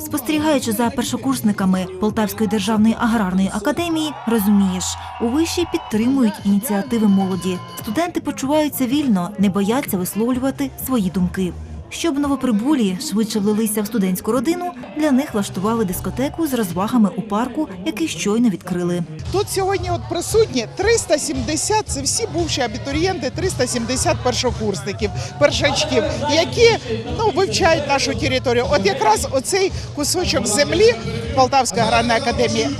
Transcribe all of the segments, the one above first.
Спостерігаючи за першокурсниками Полтавської державної аграрної академії, розумієш, у виші підтримують ініціативи молоді. Студенти почуваються вільно, не бояться висловлювати свої думки. Щоб новоприбулі швидше влилися в студентську родину, для них влаштували дискотеку з розвагами у парку, який щойно відкрили. Тут сьогодні от присутні 370, це всі бувші абітурієнти, 370 першокурсників, першачків, які ну, вивчають нашу територію. От якраз оцей кусочок землі Полтавська аграрна академія,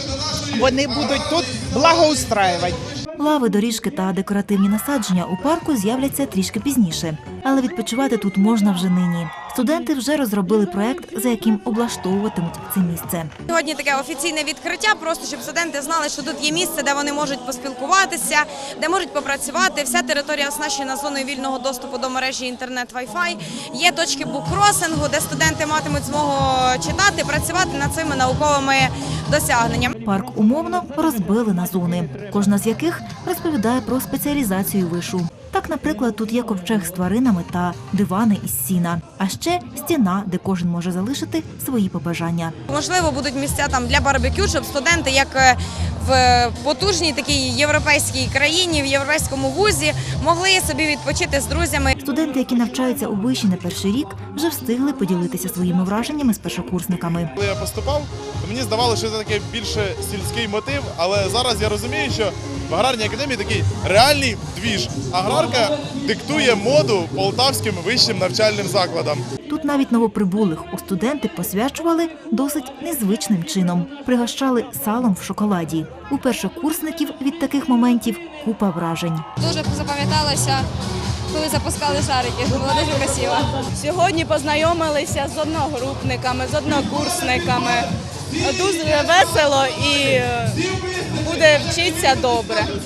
вони будуть тут благоустраювати. Лави, доріжки та декоративні насадження у парку з'являться трішки пізніше, але відпочивати тут можна вже нині. Студенти вже розробили проект, за яким облаштовуватимуть це місце. Сьогодні таке офіційне відкриття, просто щоб студенти знали, що тут є місце, де вони можуть поспілкуватися, де можуть попрацювати. Вся територія оснащена зоною вільного доступу до мережі інтернет Wi-Fi. Є точки буккросингу, де студенти матимуть змогу читати, працювати над цими науковими досягненнями. Парк умовно розбили на зони, кожна з яких розповідає про спеціалізацію вишу. Так, наприклад, тут є ковчег з тваринами та дивани із сіна, а ще стіна, де кожен може залишити свої побажання. Можливо, будуть місця там для барбекю, щоб студенти, як е, в потужній такій європейській країні, в європейському вузі, могли собі відпочити з друзями. Студенти, які навчаються у виші не перший рік, вже встигли поділитися своїми враженнями з першокурсниками. Коли я поступав, то мені здавалося, що це таке більше сільський мотив, але зараз я розумію, що в аграрній академії такий реальний двіж. Аграрка диктує моду полтавським вищим навчальним закладам. Тут навіть новоприбулих у студенти посвячували досить незвичним чином. Пригощали салом в шоколаді. У першокурсників від таких моментів купа вражень. Дуже запам'яталося, коли запускали шарики. Було дуже красиво. Сьогодні познайомилися з одногрупниками, з однокурсниками. Дуже весело і буде вчитися добре.